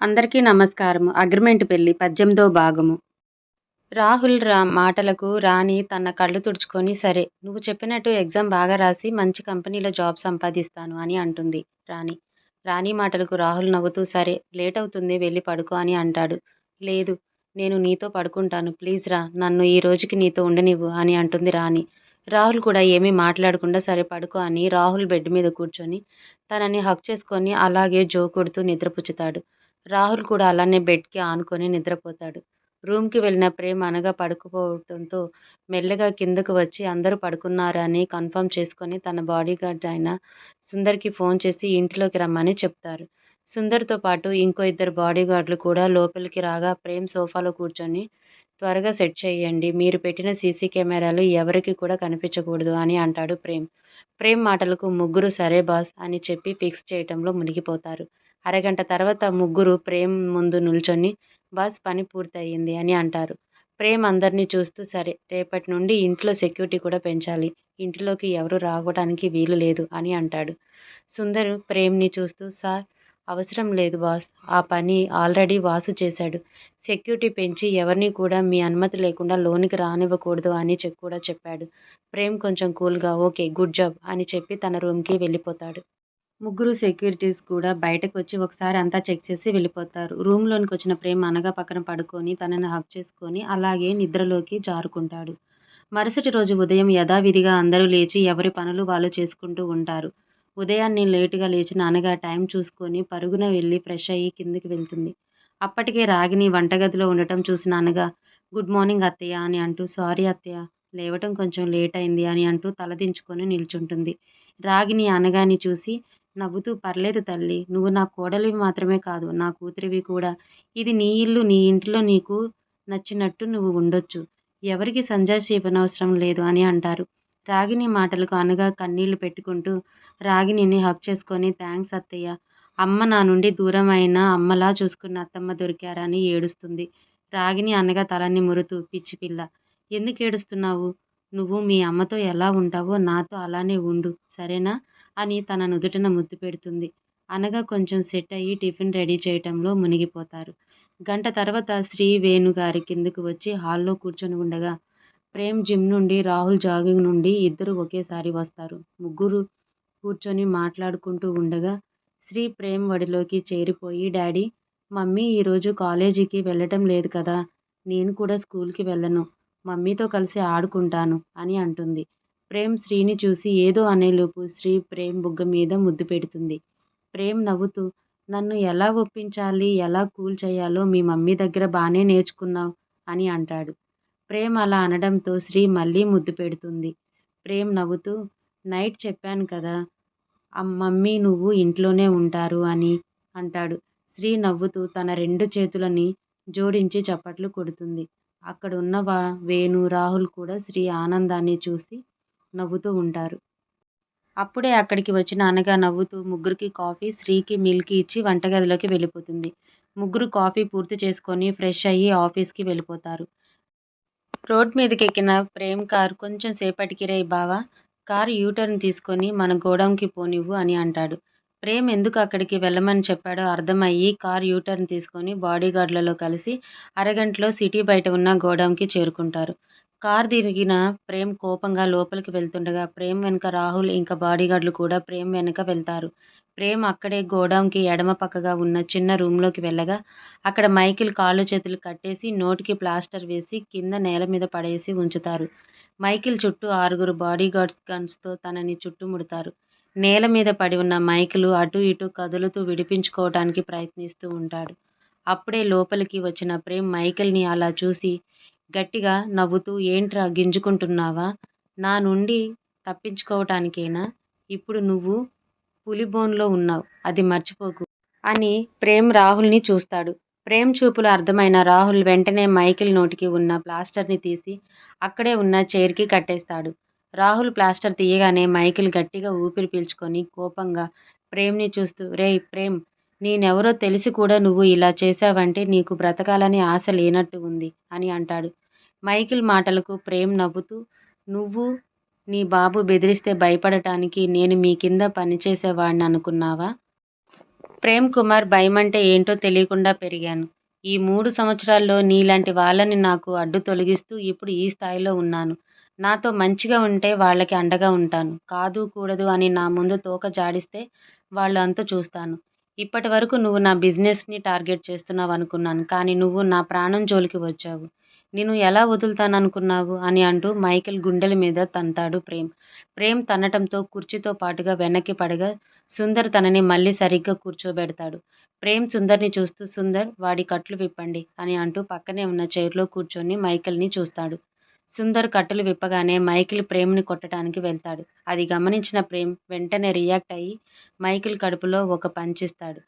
అందరికీ నమస్కారము. అగ్రిమెంట్ పెళ్ళి పద్దెనిమిదో భాగము. రాహుల్ రా మాటలకు రాణి తన కళ్ళు తుడుచుకొని సరే నువ్వు చెప్పినట్టు ఎగ్జామ్ బాగా రాసి మంచి కంపెనీలో జాబ్ సంపాదిస్తాను అని అంటుంది రాణి. రాణి మాటలకు రాహుల్ నవ్వుతూ సరే లేట్ అవుతుంది వెళ్ళి పడుకో అని అంటాడు. లేదు నేను నీతో పడుకుంటాను ప్లీజ్ రా నన్ను ఈ రోజుకి నీతో ఉండనివ్వు అని అంటుంది రాణి. రాహుల్ కూడా ఏమీ మాట్లాడకుండా సరే పడుకో అని రాహుల్ బెడ్ మీద కూర్చొని తనని హక్ చేసుకొని అలాగే జో కొడుతూ నిద్రపుచ్చుతాడు. రాహుల్ కూడా అలానే బెడ్కి ఆనుకొని నిద్రపోతాడు. రూమ్కి వెళ్ళిన ప్రేమ్ అనగా పడుకుపోవడంతో మెల్లగా కిందకు వచ్చి అందరూ పడుకున్నారని కన్ఫర్మ్ చేసుకొని తన బాడీగార్డ్ అయిన సుందర్కి ఫోన్ చేసి ఇంటిలోకి రమ్మని చెప్తారు. సుందర్తో పాటు ఇంకో ఇద్దరు బాడీగార్డులు కూడా లోపలికి రాగా ప్రేమ్ సోఫాలో కూర్చొని త్వరగా సెట్ చేయండి. మీరు పెట్టిన సీసీ కెమెరాలు ఎవరికి కూడా కనిపించకూడదు అని అంటాడు ప్రేమ్. ప్రేమ్ మాటలకు ముగ్గురు సరే బాస్ అని చెప్పి ఫిక్స్ చేయటంలో మునిగిపోతారు. అరగంట తర్వాత ముగ్గురు ప్రేమ్ ముందు నిల్చొని బాస్ పని పూర్తయింది అని అంటారు. ప్రేమ్ అందరినీ చూస్తూ సరే రేపటి నుండి ఇంట్లో సెక్యూరిటీ కూడా పెంచాలి. ఇంటిలోకి ఎవరు రావడానికి వీలు లేదు అని అంటాడు. సుందరు ప్రేమ్ని చూస్తూ సార్ అవసరం లేదు బాస్. ఆ పని ఆల్రెడీ వాసు చేశాడు. సెక్యూరిటీ పెంచి ఎవరిని కూడా మీ అనుమతి లేకుండా లోనికి రానివ్వకూడదు అని చె- కూడా చెప్పాడు. ప్రేమ్ కొంచెం కూల్గా ఓకే గుడ్ జాబ్ అని చెప్పి తన రూమ్కి వెళ్ళిపోతాడు. ముగ్గురు సెక్యూరిటీస్ కూడా బయటకు వచ్చి ఒకసారి అంతా చెక్ చేసి వెళ్ళిపోతారు. రూమ్లోనికి వచ్చిన ప్రేమ్ అనగా పక్కన పడుకొని తనని హక్ చేసుకొని అలాగే నిద్రలోకి జారుకుంటాడు. మరుసటి రోజు ఉదయం యథావిధిగా అందరూ లేచి ఎవరి పనులు వాళ్ళు చేసుకుంటూ ఉంటారు. ఉదయాన్నే లేటుగా లేచిన అనగా టైం చూసుకొని పరుగున వెళ్ళి ఫ్రెష్ అయ్యి కిందికి వెళ్తుంది. అప్పటికే రాగిని వంటగదిలో ఉండటం చూసిన అనగా గుడ్ మార్నింగ్ అత్తయ్య అని అంటూ సారీ అత్తయ్య లేవటం కొంచెం లేట్ అయింది అని అంటూ తలదించుకొని నిల్చుంటుంది. రాగిని అనగాని చూసి నవ్వుతూ పర్లేదు తల్లి నువ్వు నా కోడలివి మాత్రమే కాదు నా కూతురివి కూడా. ఇది నీ ఇల్లు నీ ఇంట్లో నీకు నచ్చినట్టు నువ్వు ఉండొచ్చు. ఎవరికి సంజాయిషి లేదు అని అంటారు. రాగిని మాటలకు అనగా కన్నీళ్ళు పెట్టుకుంటూ రాగిణిని హక్ చేసుకొని థ్యాంక్స్ అత్తయ్య. అమ్మ నా నుండి దూరం అయిన అమ్మలా చూసుకున్న అత్తమ్మ దొరికారని ఏడుస్తుంది. రాగిని అనగా తలని మురుతూ పిచ్చి పిల్ల ఎందుకు ఏడుస్తున్నావు? నువ్వు మీ అమ్మతో ఎలా ఉంటావో నాతో అలానే ఉండు. సరేనా? అని తన నుదుటిన ముద్దు పెడుతుంది. అనగా కొంచెం సెట్ అయ్యి టిఫిన్ రెడీ చేయటంలో మునిగిపోతారు. గంట తర్వాత శ్రీ వేణు గారి కిందకు వచ్చి హాల్లో కూర్చొని ఉండగా ప్రేమ్ జిమ్ నుండి రాహుల్ జాగింగ్ నుండి ఇద్దరు ఒకేసారి వస్తారు. ముగ్గురు కూర్చొని మాట్లాడుకుంటూ ఉండగా శ్రీ ప్రేమ్ వడిలోకి చేరిపోయి డాడీ మమ్మీ ఈరోజు కాలేజీకి వెళ్ళటం లేదు కదా. నేను కూడా స్కూల్కి వెళ్ళను. మమ్మీతో కలిసి ఆడుకుంటాను అని అంటుంది. ప్రేమ్ శ్రీని చూసి ఏదో అనేలోపు శ్రీ ప్రేమ్ బుగ్గ మీద ముద్దు పెడుతుంది. ప్రేమ్ నవ్వుతూ నన్ను ఎలా ఒప్పించాలి? ఎలా కూల్ చేయాలో మీ మమ్మీ దగ్గర బాగానే నేర్చుకున్నావు అని అంటాడు. ప్రేమ్ అలా అనడంతో శ్రీ మళ్ళీ ముద్దు పెడుతుంది. ప్రేమ్ నవ్వుతూ నైట్ చెప్పాను కదా మమ్మీ నువ్వు ఇంట్లోనే ఉంటారు అని అంటాడు. శ్రీ నవ్వుతూ తన రెండు చేతులని జోడించి చప్పట్లు కొడుతుంది. అక్కడ ఉన్న వా వేణు రాహుల్ కూడా శ్రీ ఆనందాన్ని చూసి నవ్వుతూ ఉంటారు. అప్పుడే అక్కడికి వచ్చిన అనగా నవ్వుతూ ముగ్గురికి కాఫీ శ్రీకి మిల్క్ ఇచ్చి వంటగదిలోకి వెళ్ళిపోతుంది. ముగ్గురు కాఫీ పూర్తి చేసుకొని ఫ్రెష్ అయ్యి ఆఫీస్కి వెళ్ళిపోతారు. రోడ్ మీదకి ఎక్కిన ప్రేమ్ కార్ కొంచెం సేపటికి రే బావా కారు యూటర్న్ తీసుకొని మన గోడౌన్కి పోనివ్వు అని అంటాడు. ప్రేమ్ ఎందుకు అక్కడికి వెళ్ళమని చెప్పాడో అర్థమయ్యి కార్ యూటర్న్ తీసుకొని బాడీగార్డులలో కలిసి అరగంటలో సిటీ బయట ఉన్న గోడౌన్కి చేరుకుంటారు. కార్ దిగిన ప్రేమ్ కోపంగా లోపలికి వెళ్తుండగా ప్రేమ్ వెనుక రాహుల్ ఇంకా బాడీగార్డులు కూడా ప్రేమ్ వెనుక వెళ్తారు. ప్రేమ్ అక్కడే గోడౌన్కి ఎడమ పక్కగా ఉన్న చిన్న రూమ్లోకి వెళ్ళగా అక్కడ మైకిల్ కాళ్ళు చేతులు కట్టేసి నోటికి ప్లాస్టర్ వేసి కింద నేల మీద పడేసి ఉంచుతారు. మైకిల్ చుట్టూ ఆరుగురు బాడీగార్డ్స్ గన్స్తో తనని చుట్టుముడతారు. నేల మీద పడి ఉన్న మైకిల్ అటు ఇటు కదులుతూ విడిపించుకోవడానికి ప్రయత్నిస్తూ ఉంటాడు. అప్పుడే లోపలికి వచ్చిన ప్రేమ్ మైకిల్ని అలా చూసి గట్టిగా నవ్వుతూ ఏంట్రా గింజుకుంటున్నావా? నా నుండి తప్పించుకోవటానికేనా? ఇప్పుడు నువ్వు పులిబోన్లో ఉన్నావు అది మర్చిపోకు అని ప్రేమ్ రాహుల్ని చూస్తాడు. ప్రేమ్ చూపులు అర్థమైన రాహుల్ వెంటనే మైకిల్ నోటికి ఉన్న ప్లాస్టర్ని తీసి అక్కడే ఉన్న చైర్కి కట్టేస్తాడు. రాహుల్ ప్లాస్టర్ తీయగానే మైకిల్ గట్టిగా ఊపిరి పీల్చుకొని కోపంగా ప్రేమ్ని చూస్తూ రేయ్ ప్రేమ్ నేనెవరో తెలిసి కూడా నువ్వు ఇలా చేశావంటే నీకు బ్రతకాలని ఆశ లేనట్టు ఉంది అని అంటాడు మైకిల్ మాటలకు ప్రేమ్ నవ్వుతూ నువ్వు నీ బాబు బెదిరిస్తే భయపడటానికి నేను మీ కింద పనిచేసేవాడిని అనుకున్నావా ప్రేమ్ కుమార్ భయమంటే ఏంటో తెలియకుండా పెరిగాను. ఈ మూడు సంవత్సరాల్లో నీలాంటి వాళ్ళని నాకు అడ్డు తొలగిస్తూ ఇప్పుడు ఈ స్థాయిలో ఉన్నాను. నాతో మంచిగా ఉంటే వాళ్ళకి అండగా ఉంటాను. కాదు కూడదు అని నా ముందు తోక జాడిస్తే వాళ్ళు అంత చూస్తాను. ఇప్పటివరకు నువ్వు నా బిజినెస్ని టార్గెట్ చేస్తున్నావు అనుకున్నాను కానీ నువ్వు నా ప్రాణం జోలికి వచ్చావు. నేను ఎలా వదులుతాననుకున్నావు? అని అంటూ మైకేల్ గుండెల మీద తంతాడు ప్రేమ్. ప్రేమ్ తన్నటంతో కుర్చీతో పాటుగా వెనక్కి పడగా సుందర్ తనని మళ్ళీ సరిగ్గా కూర్చోబెడతాడు. ప్రేమ్ సుందర్ని చూస్తూ సుందర్ వాడి కట్లు విప్పండి అని అంటూ పక్కనే ఉన్న చైర్లో కూర్చొని మైకేల్ని చూస్తాడు. సుందర్ కట్టెలు విప్పగానే మైకిల్ ప్రేమ్ని కొట్టడానికి వెళ్తాడు. అది గమనించిన ప్రేమ్ వెంటనే రియాక్ట్ అయ్యి మైకిల్ కడుపులో ఒక పంచిస్తాడు.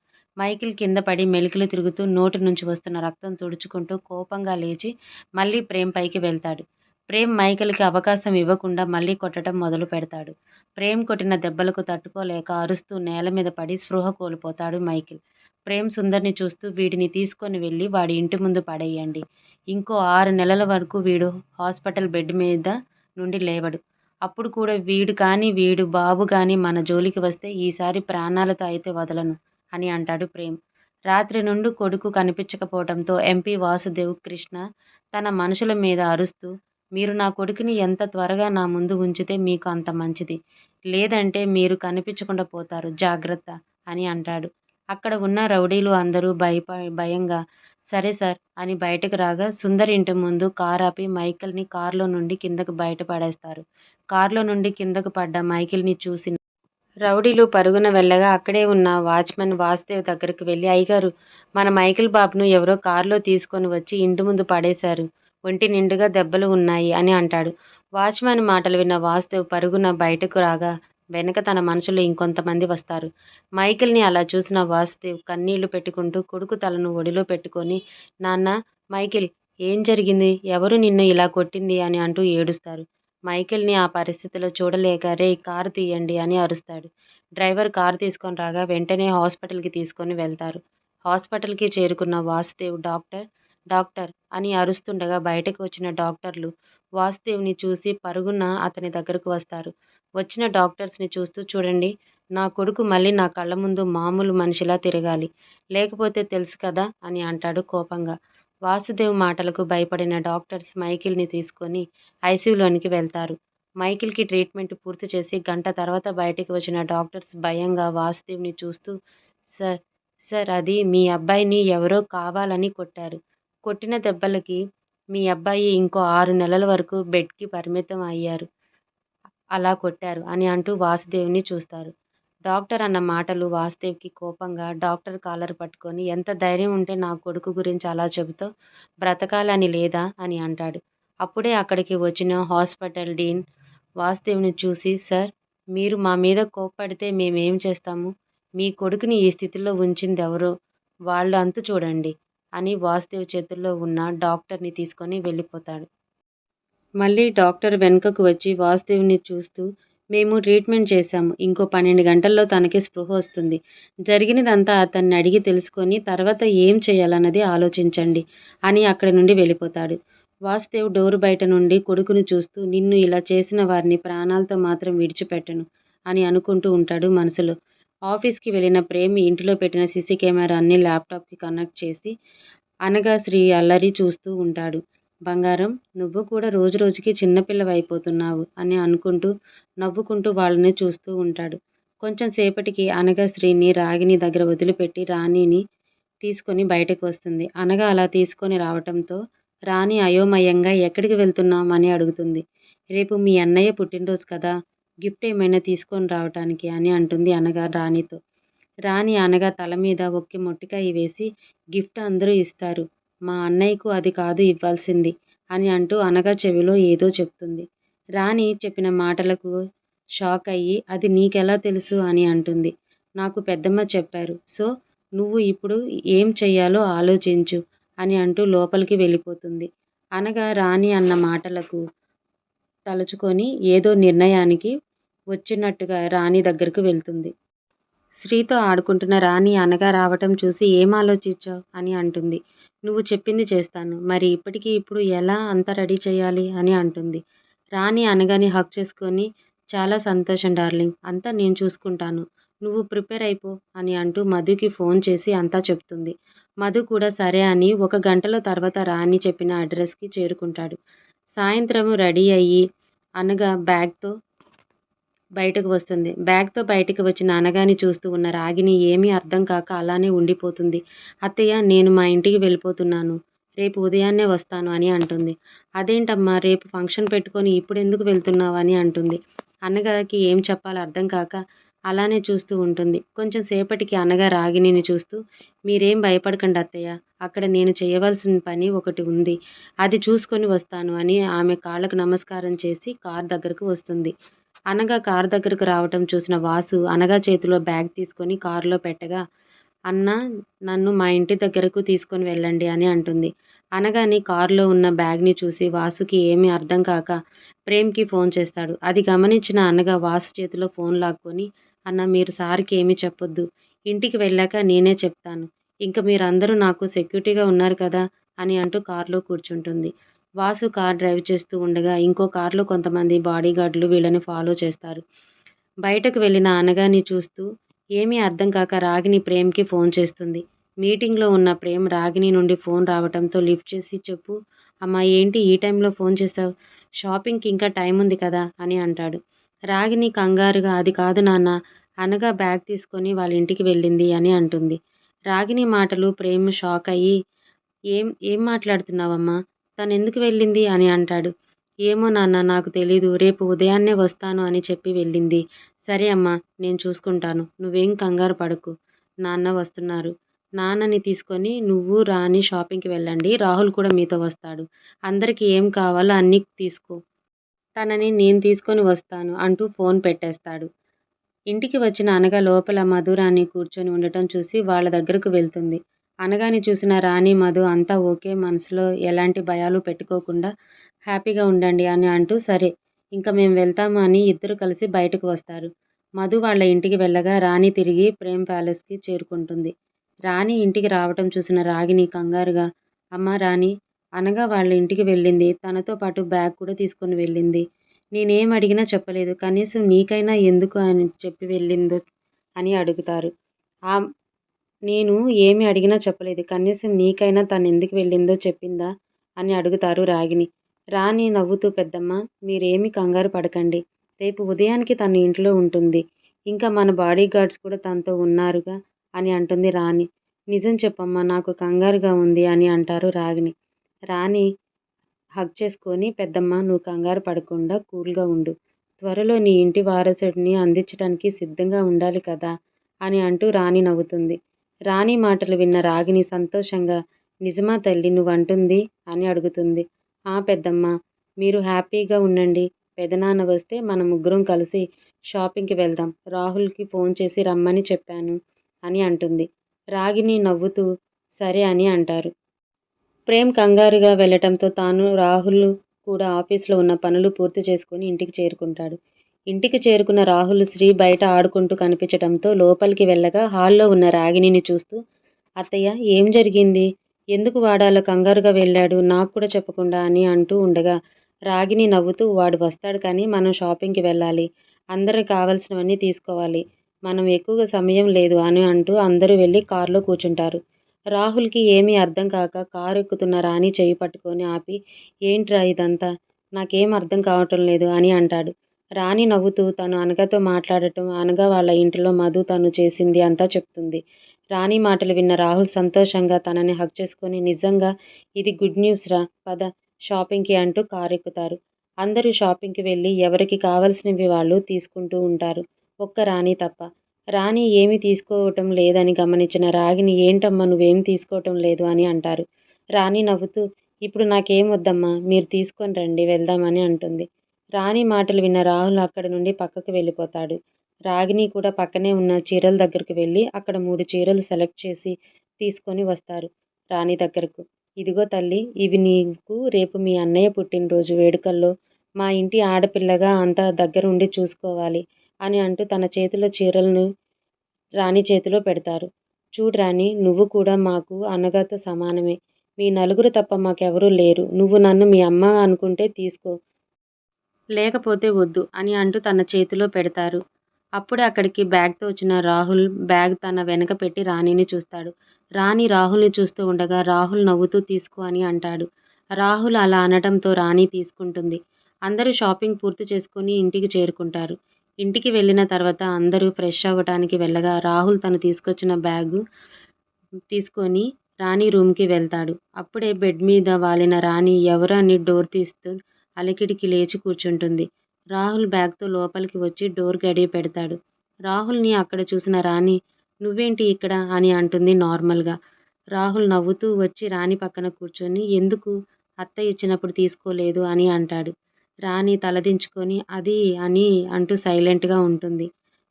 కింద పడి మెలికలు తిరుగుతూ నోటి నుంచి వస్తున్న రక్తం తుడుచుకుంటూ కోపంగా లేచి మళ్ళీ ప్రేమ్ పైకి వెళ్తాడు. ప్రేమ్ మైకిల్కి అవకాశం ఇవ్వకుండా మళ్ళీ కొట్టడం మొదలు పెడతాడు. ప్రేమ్ కొట్టిన దెబ్బలకు తట్టుకోలేక అరుస్తూ నేల మీద పడి స్పృహ కోల్పోతాడు మైకిల్ ప్రేమ్ సుందర్ని చూస్తూ వీడిని తీసుకొని వెళ్ళి వాడి ఇంటి ముందు పడేయండి ఇంకో ఆరు నెలల వరకు వీడు హాస్పిటల్ బెడ్ మీద నుండి లేవడు. అప్పుడు కూడా వీడు కానీ వీడు బాబు కానీ మన జోలికి వస్తే ఈసారి ప్రాణాలతో అయితే వదలను అని అంటాడు ప్రేమ్. రాత్రి నుండి కొడుకు కనిపించకపోవటంతో ఎంపీ వాసుదేవ్ కృష్ణ తన మనుషుల మీద అరుస్తూ మీరు నా కొడుకుని ఎంత త్వరగా నా ముందు ఉంచితే మీకు అంత మంచిది. లేదంటే మీరు కనిపించకుండా పోతారు జాగ్రత్త అని అంటాడు. అక్కడ ఉన్న రౌడీలు అందరూ భయప భయంగా సరే సార్ అని బయటకు రాగా సుందర్ ఇంటి ముందు కార్ ఆపి మైకిల్ని కారులో నుండి కిందకు బయట పడేస్తారు. కార్లో నుండి కిందకు పడ్డ మైకిల్ని చూసిన రౌడీలు పరుగున వెళ్ళగా అక్కడే ఉన్న వాచ్మెన్ వాసుదేవ్ దగ్గరికి వెళ్ళి అయ్యగారు మన మైకిల్ బాబును ఎవరో కారులో తీసుకొని వచ్చి ఇంటి ముందు పడేశారు. ఒంటి నిండుగా దెబ్బలు ఉన్నాయి అని అంటాడు. వాచ్మెన్ మాటలు విన్న వాసుదేవ్ పరుగున బయటకు రాగా వెనక తన మనుషులు ఇంకొంతమంది వస్తారు. మైకిల్ని అలా చూసిన వాసుదేవ్ కన్నీళ్ళు పెట్టుకుంటూ కొడుకు తలను ఒడిలో పెట్టుకొని నాన్న మైకిల్ ఏం జరిగింది? ఎవరు నిన్ను ఇలా కొట్టింది అని అంటూ ఏడుస్తారు. మైకిల్ని ఆ పరిస్థితిలో చూడలేక రే కారు తీయండి అని అరుస్తాడు. డ్రైవర్ కారు తీసుకొని రాగా వెంటనే హాస్పిటల్కి తీసుకొని వెళ్తారు. హాస్పిటల్కి చేరుకున్న వాసుదేవ్ డాక్టర్ డాక్టర్ అని అరుస్తుండగా బయటకు వచ్చిన డాక్టర్లు వాసుదేవ్ని చూసి పరుగున అతని దగ్గరకు వస్తారు. వచ్చిన డాక్టర్స్ని చూస్తూ చూడండి నా కొడుకు మళ్ళీ నా కళ్ళ ముందు మామూలు మనిషిలా తిరగాలి. లేకపోతే తెలుసు కదా అని అంటాడు కోపంగా. వాసుదేవ్ మాటలకు భయపడిన డాక్టర్స్ మైకిల్ని తీసుకొని ఐసీయూలోనికి వెళ్తారు. మైకిల్కి ట్రీట్మెంట్ పూర్తి చేసి గంట తర్వాత బయటికి వచ్చిన డాక్టర్స్ భయంగా వాసుదేవ్ని చూస్తూ సార్ సార్ అది మీ అబ్బాయిని ఎవరో కావాలని కొట్టారు. కొట్టిన దెబ్బలకి మీ అబ్బాయి ఇంకో ఆరు నెలల వరకు బెడ్కి పరిమితం అయ్యారు. అలా కొట్టారు అని అంటూ వాసుదేవిని చూస్తారు. డాక్టర్ అన్న మాటలు వాసుదేవ్కి కోపంగా డాక్టర్ కాలర్ పట్టుకొని ఎంత ధైర్యం ఉంటే నా కొడుకు గురించి అలా చెబుతావ్? బ్రతకాలని లేదా? అని అంటాడు. అప్పుడే అక్కడికి వచ్చిన హాస్పిటల్ డీన్ వాసుదేవ్ని చూసి సార్ మీరు మా మీద కోప్పడితే మేమేం చేస్తాము? మీ కొడుకుని ఈ స్థితిలో ఉంచింది ఎవరో వాళ్ళు అంతు చూడండి అని వాసుదేవ్ చేతుల్లో ఉన్న డాక్టర్ని తీసుకొని వెళ్ళిపోతాడు. మళ్ళీ డాక్టర్ వెనుకకు వచ్చి వాసుదేవ్ని చూస్తూ మేము ట్రీట్మెంట్ చేశాము. ఇంకో పన్నెండు గంటల్లో తనకి స్పృహ వస్తుంది. జరిగినదంతా అతన్ని అడిగి తెలుసుకొని తర్వాత ఏం చేయాలన్నది ఆలోచించండి అని అక్కడి నుండి వెళ్ళిపోతాడు. వాసుదేవ్ డోర్ బయట నుండి కొడుకుని చూస్తూ నిన్ను ఇలా చేసిన వారిని ప్రాణాలతో మాత్రం విడిచిపెట్టను అని అనుకుంటూ ఉంటాడు మనసులో. ఆఫీస్కి వెళ్ళిన ప్రేమ్ ఇంటిలో పెట్టిన సీసీ కెమెరాని ల్యాప్టాప్కి కనెక్ట్ చేసి అనఘశ్రీ అల్లరి చూస్తూ ఉంటాడు. బంగారం నువ్వు కూడా రోజురోజుకి చిన్నపిల్లవైపోతున్నావు అని అనుకుంటూ నవ్వుకుంటూ వాళ్ళని చూస్తూ ఉంటాడు. కొంచెం సేపటికి అనఘశ్రీని రాగిని దగ్గర వదిలిపెట్టి రాణిని తీసుకొని బయటకు వస్తుంది. అనగ అలా తీసుకొని రావటంతో రాణి అయోమయంగా ఎక్కడికి వెళ్తున్నాం అని అడుగుతుంది. రేపు మీ అన్నయ్య పుట్టినరోజు కదా! గిఫ్ట్ ఏమైనా తీసుకొని రావటానికి అని అంటుంది అనగ రాణితో. రాణి అనగ తల మీద ఒక్కి మొట్టికాయ వేసి గిఫ్ట్ అందరూ ఇస్తారు. మా అన్నయ్యకు అది కాదు ఇవ్వాల్సింది అని అంటూ అనగా చెవిలో ఏదో చెప్తుంది. రాణి చెప్పిన మాటలకు షాక్ అయ్యి అది నీకెలా తెలుసు అని అంటుంది. నాకు పెద్దమ్మ చెప్పారు. సో నువ్వు ఇప్పుడు ఏం చెయ్యాలో ఆలోచించు అని అంటూ లోపలికి వెళ్ళిపోతుంది. అనగా రాణి అన్న మాటలకు తలుచుకొని ఏదో నిర్ణయానికి వచ్చినట్టుగా రాణి దగ్గరకు వెళ్తుంది. శ్రీతో ఆడుకుంటున్న రాణి అనగా రావటం చూసి ఏం ఆలోచించావు అని అంటుంది. నువ్వు చెప్పింది చేస్తాను. మరి ఇప్పటికి ఇప్పుడు ఎలా అంతా రెడీ చేయాలి అని అంటుంది. రాణి అనగానే హక్ చేసుకొని చాలా సంతోషం డార్లింగ్ అంతా నేను చూసుకుంటాను. నువ్వు ప్రిపేర్ అయిపో అని అంటూ మధుకి ఫోన్ చేసి అంతా చెప్తుంది మధు కూడా సరే అని ఒక గంటలో తర్వాత రాణి చెప్పిన అడ్రస్కి చేరుకుంటాడు సాయంత్రం రెడీ అయ్యి అనగా బ్యాగ్తో బయటకు వస్తుంది. బ్యాగ్తో బయటకు వచ్చిన నాన్నగారిని చూస్తూ ఉన్న రాగిని ఏమీ అర్థం కాక అలానే ఉండిపోతుంది. అత్తయ్య నేను మా ఇంటికి వెళ్ళిపోతున్నాను. రేపు ఉదయాన్నే వస్తాను అని అంటుంది. అదేంటమ్మా రేపు ఫంక్షన్ పెట్టుకొని ఇప్పుడు ఎందుకు వెళ్తున్నావు? అని అంటుంది. అన్నగారికి ఏం చెప్పాలో అర్థం కాక అలానే చూస్తూ ఉంటుంది. కొంచెం సేపటికి అన్నగా రాగిణిని చూస్తూ మీరేం భయపడకండి అత్తయ్య. అక్కడ నేను చేయవలసిన పని ఒకటి ఉంది. అది చూసుకొని వస్తాను అని ఆమె కాళ్ళకు నమస్కారం చేసి కార్ దగ్గరకు వస్తుంది. అనగా కార్ దగ్గరకు రావటం చూసిన వాసు అనగా చేతిలో బ్యాగ్ తీసుకొని కారులో పెట్టగా అన్న నన్ను మా ఇంటి దగ్గరకు తీసుకొని వెళ్ళండి అని అంటుంది. అనగాని కారులో ఉన్న బ్యాగ్ని చూసి వాసుకి ఏమీ అర్థం కాక ప్రేమ్కి ఫోన్ చేస్తాడు. అది గమనించిన అనగా వాసు చేతిలో ఫోన్ లాక్కొని అన్న మీరు సార్కి ఏమీ చెప్పొద్దు. ఇంటికి వెళ్ళాక నేనే చెప్తాను. ఇంక మీరందరూ నాకు సెక్యూరిటీగా ఉన్నారు కదా అని అంటూ కారులో కూర్చుంటుంది. వాసు కార్ డ్రైవ్ చేస్తూ ఉండగా ఇంకో కారులో కొంతమంది బాడీగార్డులు వీళ్ళని ఫాలో చేస్తారు. బయటకు వెళ్ళిన అనగాని చూస్తూ ఏమీ అర్థం కాక రాగిని ప్రేమ్కి ఫోన్ చేస్తుంది. మీటింగ్లో ఉన్న ప్రేమ్ రాగిని నుండి ఫోన్ రావటంతో లిఫ్ట్ చేసి చెప్పు అమ్మా ఏంటి ఈ టైంలో ఫోన్ చేసావు షాపింగ్కి ఇంకా టైం ఉంది కదా? అని అంటాడు. రాగిని కంగారుగా అది కాదు నాన్న అనగా బ్యాగ్ తీసుకొని వాళ్ళ ఇంటికి వెళ్ళింది అని అంటుంది. రాగిని మాటలు ప్రేమ్ షాక్ అయ్యి ఏం ఏం మాట్లాడుతున్నావమ్మా? తను ఎందుకు వెళ్ళింది అని అంటాడు. ఏమో నాన్న నాకు తెలీదు. రేపు ఉదయాన్నే వస్తాను అని చెప్పి వెళ్ళింది. సరే అమ్మా నేను చూసుకుంటాను. నువ్వేం కంగారు పడకు. నాన్న వస్తున్నారు. నాన్నని తీసుకొని నువ్వు రాని షాపింగ్కి వెళ్ళండి. రాహుల్ కూడా మీతో వస్తాడు. అందరికీ ఏం కావాలో అన్నీ తీసుకో. తనని నేను తీసుకొని వస్తాను అంటూ ఫోన్ పెట్టేస్తాడు. ఇంటికి వచ్చిన అనగా లోపల మధురాన్ని కూర్చొని ఉండటం చూసి వాళ్ళ దగ్గరకు వెళ్తుంది. అనగాని చూసిన రాణి మధు అంతా ఓకే మనసులో ఎలాంటి భయాలు పెట్టుకోకుండా హ్యాపీగా ఉండండి అని అంటూ సరే ఇంకా మేము వెళ్తాము అని ఇద్దరు కలిసి బయటకు వస్తారు. మధు వాళ్ళ ఇంటికి వెళ్ళగా రాణి తిరిగి ప్రేమ్ ప్యాలెస్కి చేరుకుంటుంది. రాణి ఇంటికి రావటం చూసిన రాగిని కంగారుగా అమ్మ రాణి అనగా వాళ్ళ ఇంటికి వెళ్ళింది తనతో పాటు బ్యాగ్ కూడా తీసుకొని వెళ్ళింది. నేనేం అడిగినా చెప్పలేదు కనీసం నీకైనా ఎందుకు అని చెప్పి వెళ్ళిందో అని అడుగుతారు. ఆ నేను ఏమి అడిగినా చెప్పలేదు. కనీసం నీకైనా తను ఎందుకు వెళ్ళిందో చెప్పిందా అని అడుగుతారు రాగిని రాణి నవ్వుతూ పెద్దమ్మ మీరేమి కంగారు పడకండి. రేపు ఉదయానికి తను ఇంట్లో ఉంటుంది. ఇంకా మన బాడీ గార్డ్స్ కూడా తనతో ఉన్నారుగా అని అంటుంది రాణి. నిజం చెప్పమ్మా నాకు కంగారుగా ఉంది అని అంటారు రాగిని రాణి హగ్ చేసుకొని పెద్దమ్మ నువ్వు కంగారు పడకుండా కూల్గా ఉండు. త్వరలో నీ ఇంటి వారసుడిని అందించడానికి సిద్ధంగా ఉండాలి కదా అని అంటూ రాణి నవ్వుతుంది. రాణి మాటలు విన్న రాగిని సంతోషంగా నిజమా తల్లి నువ్వు అంటుంది అని అడుగుతుంది. ఆ పెద్దమ్మ మీరు హ్యాపీగా ఉండండి. పెదనాన్న వస్తే మన ముగ్గురం కలిసి షాపింగ్కి వెళ్దాం. రాహుల్కి ఫోన్ చేసి రమ్మని చెప్పాను అని అంటుంది. రాగిని నవ్వుతూ సరే అని అంటారు. ప్రేమ్ కంగారుగా వెళ్ళటంతో తాను రాహుల్ కూడా ఆఫీస్లో ఉన్న పనులు పూర్తి చేసుకుని ఇంటికి చేరుకుంటాడు. ఇంటికి చేరుకున్న రాహుల్ శ్రీ బయట ఆడుకుంటూ కనిపించడంతో లోపలికి వెళ్ళగా హాల్లో ఉన్న రాగిణిని చూస్తూ అత్తయ్య ఏం జరిగింది? ఎందుకు వాడాలో కంగారుగా వెళ్ళాడు? నాకు కూడా చెప్పకుండా అని అంటూ ఉండగా రాగిని నవ్వుతూ వాడు వస్తాడు కానీ మనం షాపింగ్కి వెళ్ళాలి. అందరికి కావాల్సినవన్నీ తీసుకోవాలి. మనం ఎక్కువగా సమయం లేదు అని అంటూ అందరూ వెళ్ళి కారులో కూర్చుంటారు. రాహుల్కి ఏమీ అర్థం కాక కారు ఎక్కుతున్న రాణి చేయి పట్టుకొని ఆపి ఏంట్రా ఇదంతా? నాకేం అర్థం కావటం లేదు అని అంటాడు. రాణి నవ్వుతూ తను అనగతో మాట్లాడటం అనగా వాళ్ళ ఇంటిలో మధు తను చేసింది అంతా చెప్తుంది. రాణి మాటలు విన్న రాహుల్ సంతోషంగా తనని హక్ చేసుకొని నిజంగా ఇది గుడ్ న్యూస్ రా పద షాపింగ్కి అంటూ కారెక్కుతారు. అందరూ షాపింగ్కి వెళ్ళి ఎవరికి కావలసినవి వాళ్ళు తీసుకుంటూ ఉంటారు. ఒక్క రాణి తప్ప. రాణి ఏమీ తీసుకోవటం లేదని గమనించిన రాగిని ఏంటమ్మా నువ్వేం తీసుకోవటం లేదు అని అంటారు. రాణి నవ్వుతూ ఇప్పుడు నాకేం వద్దమ్మా మీరు తీసుకొని రండి వెళ్దామని అంటుంది. రాణి మాటలు విన్న రాహుల్ అక్కడి నుండి పక్కకు వెళ్ళిపోతాడు. రాగిని కూడా పక్కనే ఉన్న చీరల దగ్గరకు వెళ్ళి అక్కడ మూడు చీరలు సెలెక్ట్ చేసి తీసుకొని వస్తారు రాణి దగ్గరకు. ఇదిగో తల్లి ఇవి నీకు రేపు మీ అన్నయ్య పుట్టినరోజు వేడుకల్లో మా ఇంటి ఆడపిల్లగా అంతా దగ్గరుండి చూసుకోవాలి అని అంటూ తన చేతిలో చీరలను రాణి చేతిలో పెడతారు. చూడు రాణి నువ్వు కూడా మాకు అన్నగారితో సమానమే. మీ నలుగురు తప్ప మాకెవరూ లేరు. నువ్వు నన్ను మీ అమ్మ అనుకుంటే తీసుకో. లేకపోతే వద్దు అని అంటూ తన చేతిలో పెడతారు. అప్పుడే అక్కడికి బ్యాగ్తో వచ్చిన రాహుల్ బ్యాగ్ తన వెనక పెట్టి రాణిని చూస్తాడు. రాణి రాహుల్ని చూస్తూ ఉండగా రాహుల్ నవ్వుతూ తీసుకో అని అంటాడు. రాహుల్ అలా అనడంతో రాణి తీసుకుంటుంది. అందరూ షాపింగ్ పూర్తి చేసుకుని ఇంటికి చేరుకుంటారు. ఇంటికి వెళ్ళిన తర్వాత అందరూ ఫ్రెష్ అవ్వటానికి వెళ్ళగా రాహుల్ తను తీసుకొచ్చిన బ్యాగు తీసుకొని రాణి రూమ్కి వెళ్తాడు. అప్పుడే బెడ్ మీద వాలిన రాణి ఎవరని డోర్ తీస్తూ అలికిడికి లేచి కూర్చుంటుంది. రాహుల్ బ్యాగ్తో లోపలికి వచ్చి డోర్ గడియ పెడతాడు. రాహుల్ని అక్కడ చూసిన రాణి నువ్వేంటి ఇక్కడ? అని అంటుంది నార్మల్గా. రాహుల్ నవ్వుతూ వచ్చి రాణి పక్కన కూర్చొని ఎందుకు? అత్త ఇచ్చినప్పుడు తీసుకోలేదు అని అంటాడు. రాణి తలదించుకొని అది అని అంటూ సైలెంట్గా ఉంటుంది.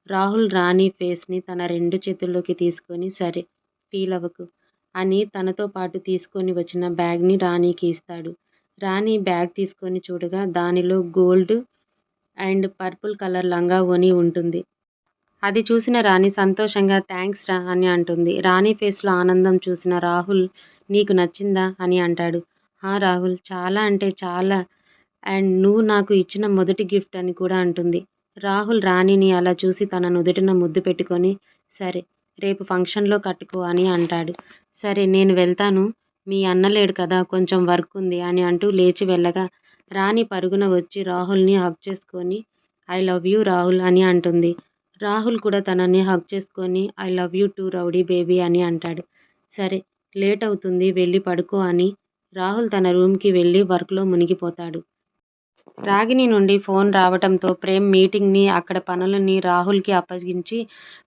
రాహుల్ రాణి ఫేస్ని తన రెండు చేతుల్లోకి తీసుకొని సరే ఫీల్ అవ్వకు అని తనతో పాటు తీసుకొని వచ్చిన బ్యాగ్ని రాణికి ఇస్తాడు. రాణి బ్యాగ్ తీసుకొని చూడగా దానిలో గోల్డ్ అండ్ పర్పుల్ కలర్ లంగా ఓని ఉంటుంది. అది చూసిన రాణి సంతోషంగా థ్యాంక్స్ రా అని అంటుంది. రాణి ఫేస్లో ఆనందం చూసిన రాహుల్ నీకు నచ్చిందా అని అంటాడు. హా రాహుల్ చాలా అంటే చాలా అండ్ నువ్వు నాకు ఇచ్చిన మొదటి గిఫ్ట్ అని కూడా అంటుంది. రాహుల్ రాణిని అలా చూసి తన నుదుటిన ముద్దు పెట్టుకొని సరే రేపు ఫంక్షన్లో కట్టుకో అని అంటాడు. సరే నేను వెళ్తాను. మీ అన్న లేడు కదా కొంచెం వర్క్ ఉంది అని అంటూ లేచి వెళ్ళగా రాణి పరుగున వచ్చి రాహుల్ని హగ్ చేసుకొని ఐ లవ్ యూ రాహుల్ అని అంటుంది. రాహుల్ కూడా తనని హగ్ చేసుకొని I love you too rowdy baby అని అంటాడు. సరే లేట్ అవుతుంది వెళ్ళి పడుకో అని రాహుల్ తన రూమ్కి వెళ్ళి వర్క్లో మునిగిపోతాడు. రాగిని నుండి ఫోన్ రావడంతో ప్రేమ్ మీటింగ్ని అక్కడ పనులని రాహుల్కి అప్పగించి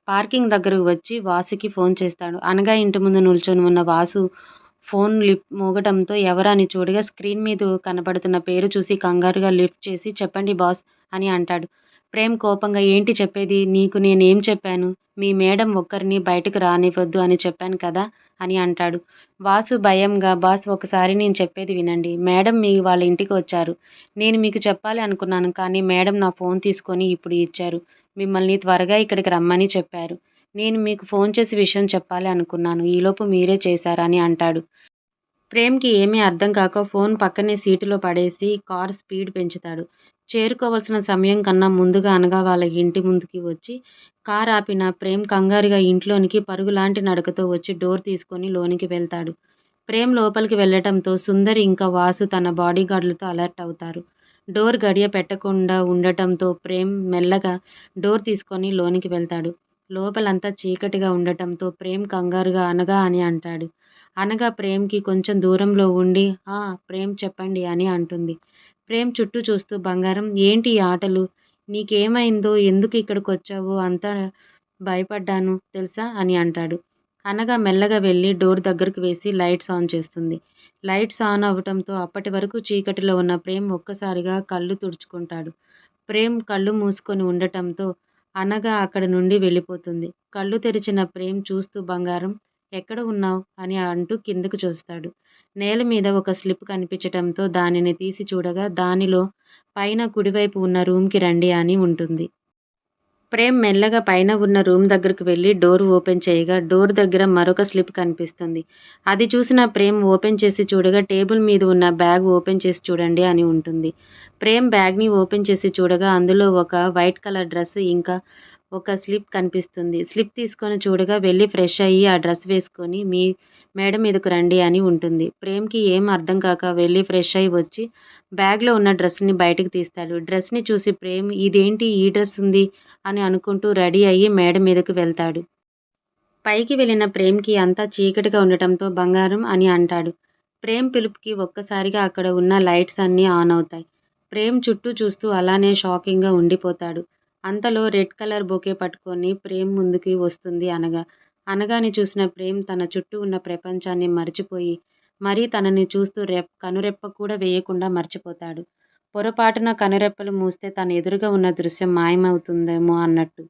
పార్కింగ్ దగ్గరకు వచ్చి వాసుకి ఫోన్ చేస్తాడు. అనగా ఇంటి ముందు నిల్చొని ఉన్న వాసు ఫోన్ లిఫ్ట్ మోగటంతో అని చూడగా స్క్రీన్ మీద కనబడుతున్న పేరు చూసి కంగారుగా లిఫ్ట్ చేసి చెప్పండి బాస్ అని అంటాడు. ప్రేమ్ కోపంగా ఏంటి చెప్పేది? నీకు నేనేం చెప్పాను? మీ మేడం ఒక్కరిని బయటకు రానివ్వద్దు అని చెప్పాను కదా అని అంటాడు. వాసు భయంగా బాస్ ఒకసారి నేను చెప్పేది వినండి. మేడం మీ వాళ్ళ ఇంటికి వచ్చారు. నేను మీకు చెప్పాలి అనుకున్నాను కానీ మేడం నా ఫోన్ తీసుకొని ఇప్పుడు ఇచ్చారు. మిమ్మల్ని త్వరగా ఇక్కడికి రమ్మని చెప్పారు. నేను మీకు ఫోన్ చేసి విషయం చెప్పాలి అనుకున్నాను. ఈలోపు మీరే చేశారని అంటాడు. ప్రేమ్కి ఏమీ అర్థం కాక ఫోన్ పక్కనే సీటులో పడేసి కార్ స్పీడ్ పెంచుతాడు. చేరుకోవాల్సిన సమయం కన్నా ముందుగా అనగా వాళ్ళ ఇంటి ముందుకి వచ్చి కార్ ఆపిన ప్రేమ్ కంగారుగా ఇంట్లోనికి పరుగులాంటి నడకతో వచ్చి డోర్ తీసుకొని లోనికి వెళ్తాడు. ప్రేమ్ లోపలికి వెళ్ళటంతో సుందరి ఇంకా వాసు తన బాడీగార్డులతో అలర్ట్ అవుతారు. డోర్ గడియ పెట్టకుండా ఉండటంతో ప్రేమ్ మెల్లగా డోర్ తీసుకొని లోనికి వెళ్తాడు. లోపలంతా చీకటిగా ఉండటంతో ప్రేమ్ కంగారుగా అనగా అని అంటాడు. అనగా ప్రేమ్కి కొంచెం దూరంలో ఉండి ఆ ప్రేమ్ చెప్పండి అని అంటుంది. ప్రేమ్ చుట్టూ చూస్తూ బంగారం ఏంటి ఈ ఆటలు? నీకేమైందో? ఎందుకు ఇక్కడికి వచ్చావు అంతా భయపడ్డాను తెలుసా? అని అంటాడు. అనగా మెల్లగా వెళ్ళి డోర్ దగ్గరకు వేసి లైట్స్ ఆన్ చేస్తుంది. లైట్స్ ఆన్ అవ్వటంతో అప్పటి వరకు చీకటిలో ఉన్న ప్రేమ్ ఒక్కసారిగా కళ్ళు తుడుచుకుంటాడు. ప్రేమ్ కళ్ళు మూసుకొని ఉండటంతో అనగా అక్కడ నుండి వెళ్ళిపోతుంది. కళ్ళు తెరిచిన ప్రేమ్ చూస్తూ బంగారం ఎక్కడ ఉన్నావు? అని అంటూ కిందకు చూస్తాడు. నేల మీద ఒక స్లిప్ కనిపించటంతో దానిని తీసి చూడగా దానిలో పైన కుడివైపు ఉన్న రూమ్కి రండి అని ఉంటుంది. ప్రేమ్ మెల్లగా పైన ఉన్న రూమ్ దగ్గరకు వెళ్ళి డోర్ ఓపెన్ చేయగా డోర్ దగ్గర మరొక స్లిప్ కనిపిస్తుంది. అది చూసిన ప్రేమ్ ఓపెన్ చేసి చూడగా టేబుల్ మీద ఉన్న బ్యాగ్ ఓపెన్ చేసి చూడండి అని ఉంటుంది. ప్రేమ్ బ్యాగ్ని ఓపెన్ చేసి చూడగా అందులో ఒక వైట్ కలర్ డ్రెస్ ఇంకా ఒక స్లిప్ కనిపిస్తుంది. స్లిప్ తీసుకొని చూడగా వెళ్ళి ఫ్రెష్ అయ్యి ఆ డ్రెస్ వేసుకొని మీ మేడ మీదకు రండి అని ఉంటుంది. ప్రేమ్కి ఏం అర్థం కాక వెళ్ళి ఫ్రెష్ అయ్యి వచ్చి బ్యాగ్లో ఉన్న డ్రెస్ని బయటకు తీస్తాడు. డ్రెస్ని చూసి ప్రేమ్ ఇదేంటి ఈ డ్రెస్ ఉంది? అని అనుకుంటూ రెడీ అయ్యి మేడ మీదకు వెళ్తాడు. పైకి వెళ్ళిన ప్రేమ్కి అంతా చీకటిగా ఉండటంతో బంగారం అని అంటాడు. ప్రేమ్ పిలుపుకి ఒక్కసారిగా అక్కడ ఉన్న లైట్స్ అన్నీ ఆన్ అవుతాయి. ప్రేమ్ చుట్టూ చూస్తూ అలానే షాకింగ్గా ఉండిపోతాడు. అంతలో రెడ్ కలర్ బొకే పట్టుకొని ప్రేమ్ ముందుకి వస్తుంది అనగా. అనగాని చూసిన ప్రేమ్ తన చుట్టూ ఉన్న ప్రపంచాన్ని మర్చిపోయి మరీ తనని చూస్తూ రెప్ కనురెప్ప కూడా వేయకుండా మర్చిపోతాడు. పొరపాటున కనురెప్పలు మూస్తే తన ఎదురుగా ఉన్న దృశ్యం మాయమవుతుందేమో అన్నట్టు.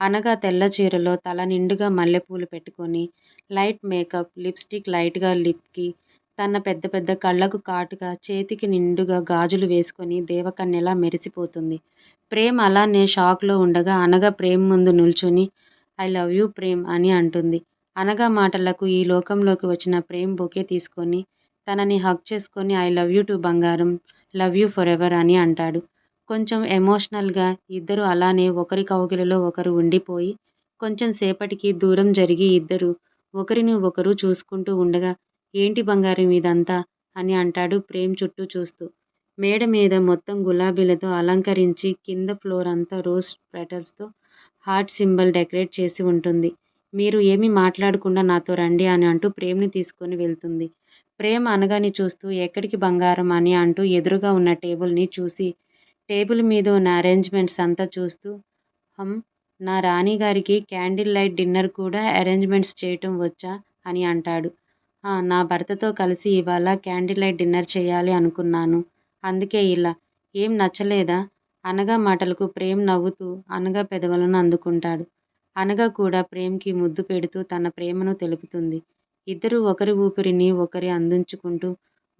అనగా తెల్ల చీరలో తల నిండుగా మల్లెపూలు పెట్టుకొని లైట్ మేకప్ లిప్స్టిక్ లైట్గా లిప్కి తన పెద్ద పెద్ద కళ్ళకు కాటుగా చేతికి నిండుగా గాజులు వేసుకొని దేవకన్యలా మెరిసిపోతుంది. ప్రేమ్ అలానే షాక్లో ఉండగా అనగా ప్రేమ్ ముందు నిల్చుని ఐ లవ్ యూ ప్రేమ్ అని అంటుంది. అనగా మాటలకు ఈ లోకంలోకి వచ్చిన ప్రేమ్ బొకే తీసుకొని తనని హక్ చేసుకొని ఐ లవ్ యూ టు బంగారం లవ్ యూ ఫర్ ఎవర్ అని అంటాడు. కొంచెం ఎమోషనల్గా ఇద్దరు అలానే ఒకరి కౌగిలలో ఒకరు ఉండిపోయి కొంచెం సేపటికి దూరం జరిగి ఇద్దరు ఒకరిని ఒకరు చూసుకుంటూ ఉండగా ఏంటి బంగారం ఇదంతా? అని అంటాడు ప్రేమ్ చుట్టూ చూస్తూ. మేడ మీద మొత్తం గులాబీలతో అలంకరించి కింద ఫ్లోర్ అంతా రోజ్ పెటల్స్తో హార్ట్ సింబల్ డెకరేట్ చేసి ఉంటుంది. మీరు ఏమీ మాట్లాడకుండా నాతో రండి అని అంటూ ప్రేమ్ని తీసుకొని వెళ్తుంది. ప్రేమ్ అనగాని చూస్తూ ఎక్కడికి బంగారం అని అంటూ ఎదురుగా ఉన్న టేబుల్ని చూసి టేబుల్ మీద ఉన్న అరేంజ్మెంట్స్ అంతా చూస్తూ హమ్ నా రాణిగారికి క్యాండిల్ లైట్ డిన్నర్ కూడా అరేంజ్మెంట్స్ చేయటం వచ్చా? అని అంటాడు. నా భర్తతో కలిసి ఇవాళ క్యాండిల్ లైట్ డిన్నర్ చేయాలి అనుకున్నాను. అందుకే ఇలా. ఏం నచ్చలేదా? అనగా మాటలకు ప్రేమ్ నవ్వుతూ అనగా పెదవులను అందుకుంటాడు. అనగా కూడా ప్రేమ్కి ముద్దు పెడుతూ తన ప్రేమను తెలుపుతుంది. ఇద్దరు ఒకరి ఊపిరిని ఒకరి అందించుకుంటూ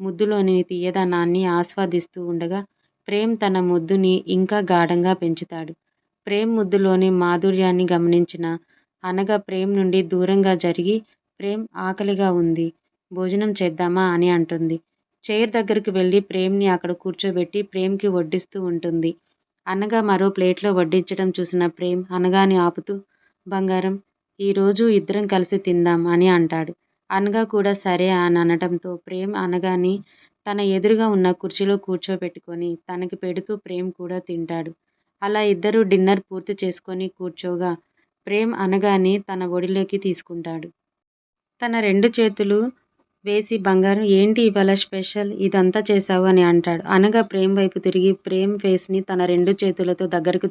ముద్దులోని తీయదనాన్ని ఆస్వాదిస్తూ ఉండగా ప్రేమ్ తన ముద్దుని ఇంకా గాఢంగా పెంచుతాడు. ప్రేమ్ ముద్దులోని మాధుర్యాన్ని గమనించిన అనగా ప్రేమ్ నుండి దూరంగా జరిగి ప్రేమ్ ఆకలిగా ఉంది. భోజనం చేద్దామా అని అంటుంది. చైర్ దగ్గరికి వెళ్ళి ప్రేమ్ని అక్కడ కూర్చోబెట్టి ప్రేమ్కి వడ్డిస్తూ ఉంటుంది. అనగా మరో ప్లేట్లో వడ్డించడం చూసిన ప్రేమ్ అనగాని ఆపుతూ బంగారం ఈరోజు ఇద్దరం కలిసి తిందాం అని అంటాడు. అనగా కూడా సరే అని అనడంతో ప్రేమ్ అనగాని తన ఎదురుగా ఉన్న కుర్చీలో కూర్చోబెట్టుకొని తనకి పెడుతూ ప్రేమ్ కూడా తింటాడు. అలా ఇద్దరు డిన్నర్ పూర్తి చేసుకొని కూర్చోగా ప్రేమ్ అనగాని తన ఒడిలోకి తీసుకుంటాడు. తన రెండు చేతులు వేసి బంగారం ఏంటి ఇవాళ స్పెషల్? ఇదంతా చేసావు అని అంటాడు. అనగా ప్రేమ్ వైపు తిరిగి ప్రేమ్ ఫేస్ని తన రెండు చేతులతో దగ్గరకు